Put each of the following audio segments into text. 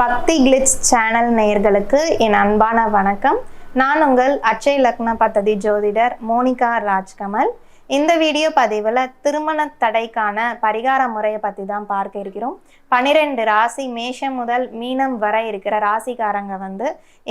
பக்தி glitz channel நேயர்களுக்கு என் அன்பான வணக்கம். நான் உங்கள் அச்சய லக்ன பத்ததி ஜோதிடர் மோனிகா ராஜ்கமல். இந்த வீடியோ பதிவில் திருமண தடைக்கான பரிகார முறையை பற்றி தான் பார்க்க இருக்கிறோம். பன்னிரெண்டு ராசி மேஷம் முதல் மீனம் வரை இருக்கிற ராசிக்காரங்க வந்து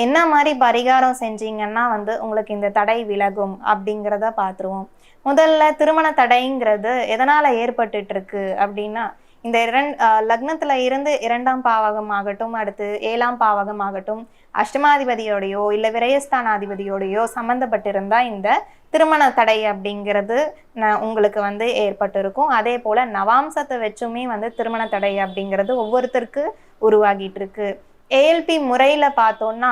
என்ன மாதிரி பரிகாரம் செஞ்சீங்கன்னா வந்து உங்களுக்கு இந்த தடை விலகும் அப்படிங்கிறத பார்த்துருவோம். முதல்ல திருமண தடைங்கிறது எதனால் ஏற்பட்டுட்ருக்கு அப்படின்னா இந்த இரண்டு லக்னத்துல இருந்து இரண்டாம் பாவகம் ஆகட்டும் அடுத்து ஏழாம் பாவகம் ஆகட்டும் அஷ்டமாதிபதியோடையோ இல்லை விரயஸ்தானாதிபதியோடையோ சம்மந்தப்பட்டிருந்தா இந்த திருமண தடை அப்படிங்கிறது உங்களுக்கு வந்து ஏற்பட்டிருக்கும். அதே போல நவாம்சத்தை வச்சுமே வந்து திருமண தடை அப்படிங்கிறது ஒவ்வொருத்தருக்கு உருவாகிட்டு இருக்கு ஏஎல்பி முறையில பார்த்தோம்னா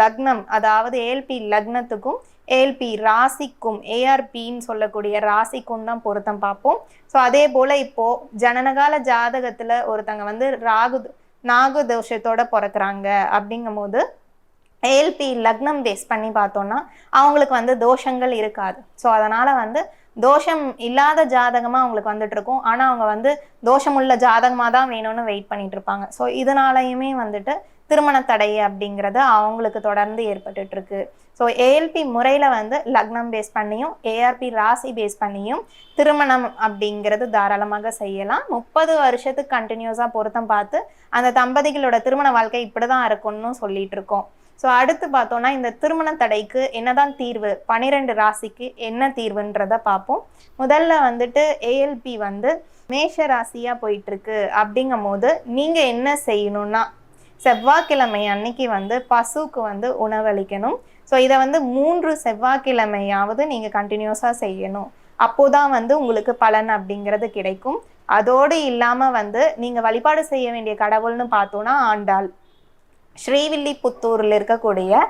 லக்னம் அதாவது ஏஎல்பி லக்னத்துக்கும் ஏஎல்பி ராசிக்கும் ஏஆர்பின்னு சொல்லக்கூடிய ராசிக்கும் தான் பொருத்தம் பார்ப்போம். ஸோ அதே போல இப்போ ஜனனகால ஜாதகத்துல ஒருத்தங்க வந்து ராகு நாகு தோஷத்தோட பிறக்குறாங்க அப்படிங்கும்போது ஏஎல்பி லக்னம் பேஸ் பண்ணி பார்த்தோம்னா அவங்களுக்கு வந்து தோஷங்கள் இருக்காது. ஸோ அதனால வந்து தோஷம் இல்லாத ஜாதகமாக அவங்களுக்கு வந்துட்டு இருக்கும். ஆனால் அவங்க வந்து தோஷமுள்ள ஜாதகமாக தான் வேணும்னு வெயிட் பண்ணிட்டு இருப்பாங்க. ஸோ இதனாலையுமே வந்துட்டு திருமண தடை அப்படிங்கிறது அவங்களுக்கு தொடர்ந்து ஏற்பட்டுட்டு இருக்கு ஸோ ஏஎல்பி முறையில் வந்து லக்னம் பேஸ் பண்ணியும் ஏஆர்பி ராசி பேஸ் பண்ணியும் திருமணம் அப்படிங்கிறது தாராளமாக செய்யலாம். முப்பது வருஷத்துக்கு கண்டினியூஸாக பொருத்தம் பார்த்து அந்த தம்பதிகளோட திருமண வாழ்க்கை இப்படி தான் இருக்கும்னு சொல்லிட்டு இருக்கோம் ஸோ அடுத்து பார்த்தோன்னா இந்த திருமண தடைக்கு என்னதான் தீர்வு பன்னிரெண்டு ராசிக்கு என்ன தீர்வுன்றத பார்ப்போம். முதல்ல வந்துட்டு ஏஎல்பி வந்து மேஷ ராசியாக போயிட்டுருக்கு அப்படிங்கும் போது நீங்கள் என்ன செய்யணும்னா செவ்வாய்க்கிழமை அன்னைக்கு வந்து பசுக்கு வந்து உணவளிக்கணும். ஸோ இதை வந்து மூன்று செவ்வாய்க்கிழமையாவது நீங்கள் கண்டினியூஸாக செய்யணும். அப்போதான் வந்து உங்களுக்கு பலன் அப்படிங்கிறது கிடைக்கும். அதோடு இல்லாமல் வந்து நீங்கள் வழிபாடு செய்ய வேண்டிய கடவுள்னு பார்த்தோன்னா ஆண்டாள். ஸ்ரீவில்லிபுத்தூரில் இருக்கக்கூடிய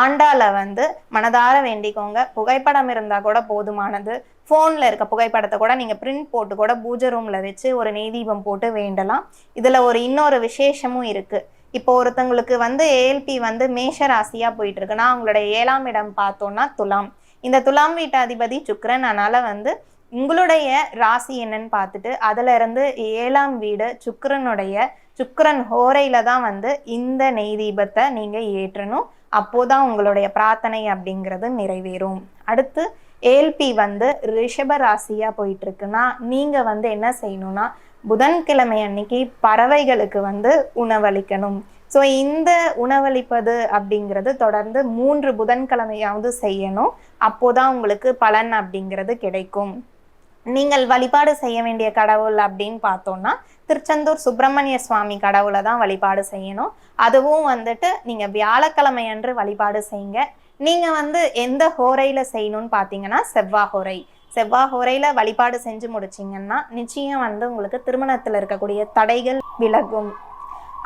ஆண்டாளை வந்து மனதார வேண்டிக்கோங்க. புகைப்படம் இருந்தால் கூட போதுமானது. ஃபோனில் இருக்க புகைப்படத்தை கூட நீங்கள் பிரிண்ட் போட்டு கூட பூஜை ரூமில் வச்சு ஒரு நெய் தீபம் போட்டு வேண்டலாம். இதில் ஒரு இன்னொரு விசேஷமும் இருக்குது இப்போ ஒருத்தங்களுக்கு வந்து ஏஎல்பி வந்து மேஷ ராசியாக போயிட்டு இருக்குன்னா அவங்களோட ஏழாம் இடம் பார்த்தோன்னா துலாம். இந்த துலாம் வீட்டாதிபதி சுக்கரன். அதனால் அதனால வந்து உங்களுடைய ராசி என்னன்னு பார்த்துட்டு அதுல இருந்து ஏழாம் வீடு சுக்கரனுடைய சுக்கரன் ஹோரையில தான் வந்து இந்த நெய் தீபத்தை நீங்க ஏற்றணும். அப்போதான் உங்களுடைய பிரார்த்தனை அப்படிங்கிறது நிறைவேறும். அடுத்து ஏல்பி வந்து ரிஷப ராசியா போயிட்டு இருக்குன்னா நீங்க வந்து என்ன செய்யணும்னா புதன்கிழமை அன்னைக்கு பறவைகளுக்கு வந்து உணவளிக்கணும். ஸோ இந்த உணவளிப்பது அப்படிங்கிறது தொடர்ந்து மூன்று புதன்கிழமையாவது செய்யணும். அப்போதான் உங்களுக்கு பலன் அப்படிங்கிறது கிடைக்கும். நீங்கள் வழிபாடு செய்ய வேண்டிய கடவுள் அப்படின்னு பார்த்தோம்னா திருச்செந்தூர் சுப்பிரமணிய சுவாமி கடவுளை தான் வழிபாடு செய்யணும். அதுவும் வந்துட்டு நீங்கள் வியாழக்கிழமை அன்று வழிபாடு செய்யுங்க. நீங்கள் வந்து எந்த ஹோரையில் செய்யணும்னு பார்த்தீங்கன்னா செவ்வாய் ஹோரை. செவ்வாய் ஹோரையில வழிபாடு செஞ்சு முடிச்சிங்கன்னா நிச்சயம் வந்து உங்களுக்கு திருமணத்தில் இருக்கக்கூடிய தடைகள் விலகும்.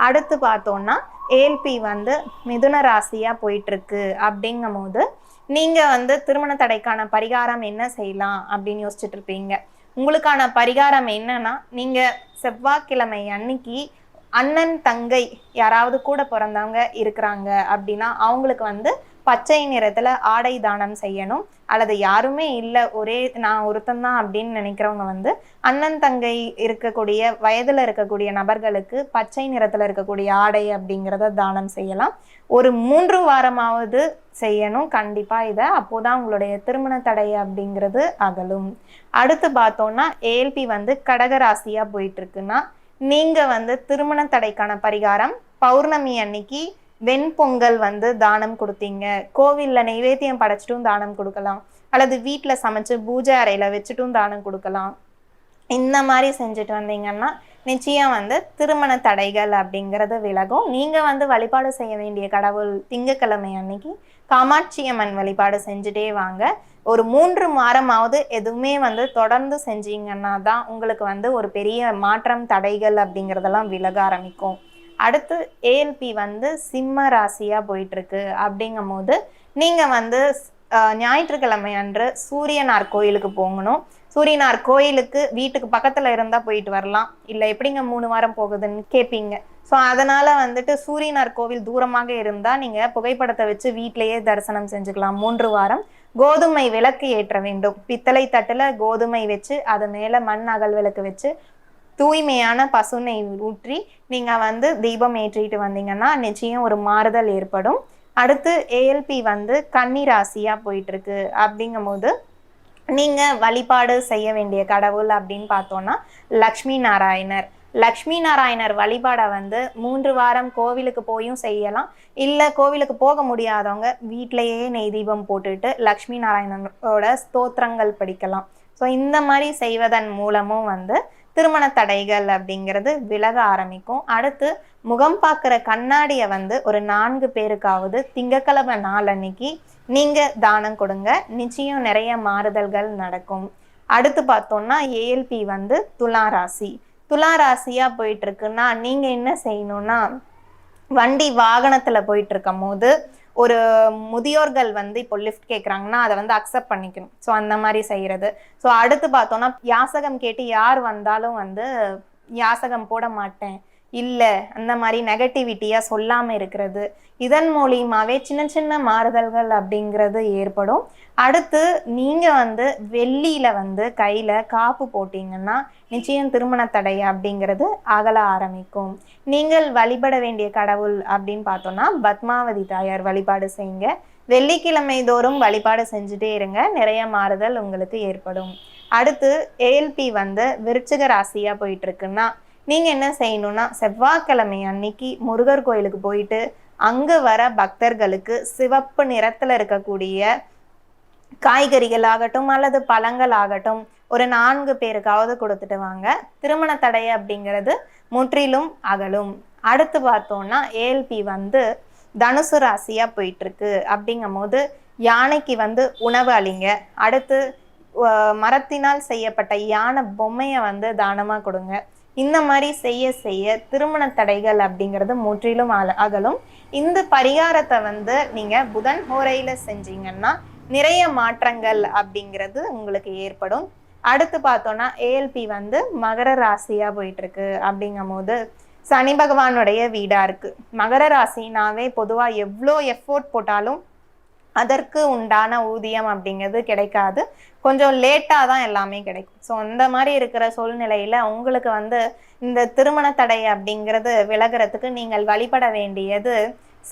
அடுத்து பார்த்தோன்னா ஏல்பி வந்து மிதுன ராசியாக போயிட்டுருக்கு அப்படிங்கும் போது நீங்கள் வந்து திருமண தடைக்கான பரிகாரம் என்ன செய்யலாம் அப்படின்னு யோசிச்சுட்டு இருப்பீங்க. உங்களுக்கான பரிகாரம் என்னன்னா நீங்கள் செவ்வாய்க்கிழமை அன்னைக்கு அண்ணன் தங்கை யாராவது கூட பிறந்தவங்க இருக்கிறாங்க அப்படின்னா அவங்களுக்கு வந்து பச்சை நிறத்துல ஆடை தானம் செய்யணும். அல்லது யாருமே இல்லை ஒரே நான் ஒருத்தன் தான் அப்படின்னு நினைக்கிறவங்க வந்து அண்ணன் தங்கை இருக்கக்கூடிய வயதுல இருக்கக்கூடிய நபர்களுக்கு பச்சை நிறத்துல இருக்கக்கூடிய ஆடை அப்படிங்கிறத தானம் செய்யலாம். ஒரு மூன்று வாரமாவது செய்யணும். கண்டிப்பா இதை அப்போதான் உங்களுடைய திருமண தடை அப்படிங்கிறது அகலும். அடுத்து பார்த்தோன்னா ஏல்பி வந்து கடகராசியா போயிட்டு இருக்குன்னா நீங்க வந்து திருமண தடைக்கான பரிகாரம் பௌர்ணமி அன்னைக்கு வெண்பொங்கல் வந்து தானம் கொடுத்தீங்க. கோவிலில் நைவேத்தியம் படைச்சிட்டும் தானம் கொடுக்கலாம். அல்லது வீட்டில் சமைச்சு பூஜை அறையில் வச்சுட்டும் தானம் கொடுக்கலாம். இந்த மாதிரி செஞ்சுட்டு வந்தீங்கன்னா நிச்சயம் வந்து திருமண தடைகள் அப்படிங்கிறது விலகும். நீங்கள் வந்து வழிபாடு செய்ய வேண்டிய கடவுள் திங்கக்கிழமை அன்னைக்கு காமாட்சி அம்மன் வழிபாடு செஞ்சுட்டே வாங்க. ஒரு மூன்று வாரமாவது எதுவுமே வந்து தொடர்ந்து செஞ்சீங்கன்னா தான் உங்களுக்கு வந்து ஒரு பெரிய மாற்றம் தடைகள் அப்படிங்கிறதெல்லாம் விலக ஆரம்பிக்கும். அடுத்து ஏஎல்பி வந்து சிம்ம ராசியாக போயிட்டுருக்கு. அப்படிங்கும் போது நீங்கள் வந்து ஞாயிற்றுக்கிழமை அன்று சூரியனார் கோயிலுக்கு போகணும். சூரியனார் கோயிலுக்கு வீட்டுக்கு பக்கத்தில் இருந்தால் போயிட்டு வரலாம். இல்லை எப்படிங்க மூணு வாரம் போகுதுன்னு கேட்பீங்க ஸோ அதனால் வந்துட்டு சூரியனார் கோவில் தூரமாக இருந்தால் நீங்கள் புகைப்படத்தை வச்சு வீட்டிலேயே தரிசனம் செஞ்சுக்கலாம். மூன்று வாரம் கோதுமை விளக்கு ஏற்ற வேண்டும். பித்தளை தட்டில் கோதுமை வச்சு அது மேலே மண் அகல் விளக்கு வச்சு தூய்மையான பசுனை ஊற்றி நீங்கள் வந்து தீபம் ஏற்றிட்டு வந்தீங்கன்னா நிச்சயம் ஒரு மாறுதல் ஏற்படும். அடுத்து ஏஎல்பி வந்து கன்னி ராசியாக போயிட்டுருக்கு. அப்படிங்கும்போது நீங்கள் வழிபாடு செய்ய வேண்டிய கடவுள் அப்படின்னு பார்த்தோன்னா லக்ஷ்மி நாராயணர். லக்ஷ்மி நாராயணர் வழிபாடை வந்து மூன்று வாரம் கோவிலுக்கு போயும் செய்யலாம். இல்லை கோவிலுக்கு போக முடியாதவங்க வீட்டிலையே நெய் தீபம் போட்டுட்டு லக்ஷ்மி நாராயணனோட ஸ்தோத்திரங்கள் படிக்கலாம். ஸோ இந்த மாதிரி செய்வதன் மூலமும் வந்து திருமண தடைகள் அப்படிங்கிறது விலக ஆரம்பிக்கும். அடுத்து முகம் பார்க்குற கண்ணாடியை வந்து ஒரு நான்கு பேருக்காவது திங்கக்கிழமை நாள் அன்னைக்கு நீங்கள் தானம் கொடுங்க. நிச்சயம் நிறைய மாறுதல்கள் நடக்கும். அடுத்து பார்த்தோம்னா ஏஎல்பி வந்து துலா ராசி. துலா ராசியாக போயிட்டுருக்குன்னா நீங்கள் என்ன செய்யணும்னா வண்டி வாகனத்தில் போயிட்டு இருக்கும் போது ஒரு முதியோர்கள் வந்து இப்போ லிஃப்ட் கேட்குறாங்கன்னா அதை வந்து அக்செப்ட் பண்ணிக்கணும். ஸோ அந்த மாதிரி செய்கிறது ஸோ அடுத்து பார்த்தோன்னா யாசகம் கேட்டு யார் வந்தாலும் வந்து யாசகம் போட மாட்டேன். இல்லை அந்த மாதிரி நெகட்டிவிட்டியாக சொல்லாமல் இருக்கிறது. இதன் மூலியமாகவே சின்ன சின்ன மாறுதல்கள் அப்படிங்கிறது ஏற்படும். அடுத்து நீங்கள் வந்து வெள்ளியில் வந்து கையில் காப்பு போட்டிங்கன்னா நிச்சயம் திருமண தடை அப்படிங்கிறது அகல ஆரம்பிக்கும். நீங்கள் வழிபட வேண்டிய கடவுள் அப்படின்னு பார்த்தோன்னா பத்மாவதி தாயார் வழிபாடு செய்யுங்க. வெள்ளிக்கிழமை தோறும் வழிபாடு செஞ்சுட்டே இருங்க. நிறைய மாறுதல் உங்களுக்கு ஏற்படும். அடுத்து ஏஎல்பி வந்து விருச்சிக ராசியாக போயிட்டு இருக்குன்னா நீங்கள் என்ன செய்யணும்னா செவ்வாய்க்கிழமை அன்னைக்கு முருகர் கோயிலுக்கு போயிட்டு அங்கே வர பக்தர்களுக்கு சிவப்பு நிறத்தில் இருக்கக்கூடிய காய்கறிகள் ஆகட்டும் அல்லது பழங்கள் ஆகட்டும் ஒரு நான்கு பேருக்காவது கொடுத்துட்டு வாங்க. திருமண தடை அப்படிங்கிறது முற்றிலும் அகலும். அடுத்து பார்த்தோம்னா ஏஎல்பி வந்து தனுசு ராசியாக போயிட்டுருக்கு. அப்படிங்கும் போது யானைக்கு வந்து உணவு அளிங்க. அடுத்து மரத்தினால் செய்யப்பட்ட யானை பொம்மையை வந்து தானமாக கொடுங்க. இந்த மாதிரி செய்ய செய்ய திருமண தடைகள் அப்படிங்கிறது முற்றிலும் அகலும். இந்த பரிகாரத்தை வந்து நீங்கள் புதன் ஹோரையில் செஞ்சீங்கன்னா நிறைய மாற்றங்கள் அப்படிங்கிறது உங்களுக்கு ஏற்படும். அடுத்து பார்த்தோன்னா ஏஎல்பி வந்து மகர ராசியாக போயிட்டுருக்கு அப்படிங்கும் போது சனி பகவானுடைய வீடாக இருக்குது மகர ராசினாவே பொதுவாக எவ்வளோ எஃபோர்ட் போட்டாலும் அதற்கு உண்டான ஊதியம் அப்படிங்கிறது கிடைக்காது. கொஞ்சம் லேட்டாக தான் எல்லாமே கிடைக்கும். ஸோ அந்த மாதிரி இருக்கிற சூழ்நிலையில் உங்களுக்கு வந்து இந்த திருமண தடை அப்படிங்கிறது விலகிறதுக்கு நீங்கள் வழிபட வேண்டியது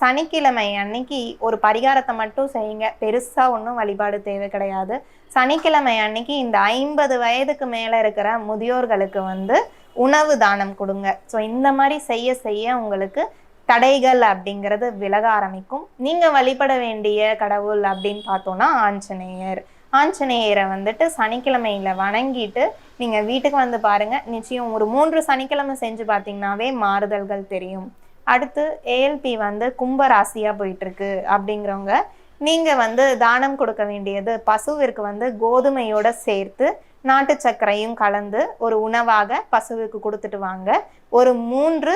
சனிக்கிழமை அன்னைக்கு ஒரு பரிகாரத்தை மட்டும் செய்யுங்க. பெருசாக ஒன்றும் வழிபாடு தேவை கிடையாது. சனிக்கிழமை அன்னைக்கு இந்த ஐம்பது வயதுக்கு மேலே இருக்கிற முதியோர்களுக்கு வந்து உணவு தானம் கொடுங்க. ஸோ இந்த மாதிரி செய்ய செய்ய உங்களுக்கு தடைகள் அப்படிங்கிறது விலக ஆரம்பிக்கும். நீங்கள் வழிபட வேண்டிய கடவுள் அப்படின்னு பார்த்தோன்னா ஆஞ்சநேயர். ஆஞ்சநேயரை வந்துட்டு சனிக்கிழமையில வணங்கிட்டு நீங்கள் வீட்டுக்கு வந்து பாருங்கள் நிச்சயம் ஒரு மூன்று சனிக்கிழமை செஞ்சு பார்த்தீங்கன்னாவே மாறுதல்கள் தெரியும். அடுத்து ஏஎல்பி வந்து கும்ப ராசியாக போயிட்டுருக்கு அப்படிங்கிறவங்க நீங்கள் வந்து தானம் கொடுக்க வேண்டியது பசுவிற்கு வந்து கோதுமையோட சேர்த்து நாட்டு சர்க்கரையும் கலந்து ஒரு உணவாக பசுவுக்கு கொடுத்துட்டு வாங்க. ஒரு மூன்று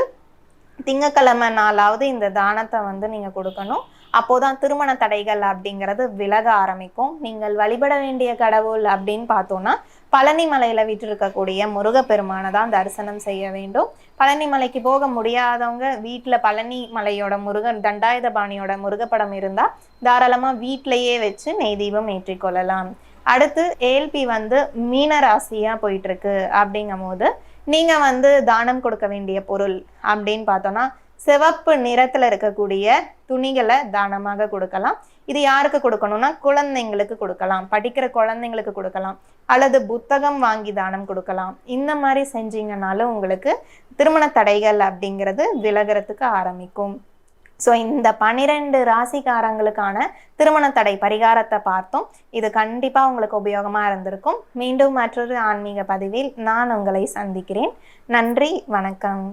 திங்கக்கிழமை நாளாவது இந்த தானத்தை வந்து நீங்கள் கொடுக்கணும். அப்போதான் திருமண தடைகள் அப்படிங்கிறது விலக ஆரம்பிக்கும். நீங்கள் வழிபட வேண்டிய கடவுள் அப்படின்னு பார்த்தோம்னா பழனி மலையில விட்டிருக்கக்கூடிய முருகப்பெருமானை தான் தரிசனம் செய்ய வேண்டும். பழனி மலைக்கு போக முடியாதவங்க வீட்டில் பழனி மலையோட முருகன் தண்டாயுதபாணியோட முருகப்படம் இருந்தால் தாராளமாக வீட்டிலையே வச்சு நெய் தீபம் ஏற்றிக்கொள்ளலாம் அடுத்து ஏல்பி வந்து மீனராசியா போயிட்டுருக்கு அப்படிங்கும் போது நீங்கள் வந்து தானம் கொடுக்க வேண்டிய பொருள் அப்படின்னு பார்த்தோன்னா சிவப்பு நிறத்தில் இருக்கக்கூடிய துணிகளை தானமாக கொடுக்கலாம். இது யாருக்கு கொடுக்கணும்னா குழந்தைங்களுக்கு கொடுக்கலாம். படிக்கிற குழந்தைங்களுக்கு கொடுக்கலாம். அல்லது புத்தகம் வாங்கி தானம் கொடுக்கலாம். இந்த மாதிரி செஞ்சீங்கனாலும் உங்களுக்கு திருமண தடைகள் அப்படிங்கிறது விலகிறதுக்கு ஆரம்பிக்கும். ஸோ இந்த பன்னிரெண்டு ராசிக்காரங்களுக்கான திருமண தடை பரிகாரத்தை பார்த்தோம். இது கண்டிப்பாக உங்களுக்கு உபயோகமாக இருந்திருக்கும். மீண்டும் மற்றொரு ஆன்மீக பதிவில் நான் உங்களை சந்திக்கிறேன். நன்றி வணக்கம்.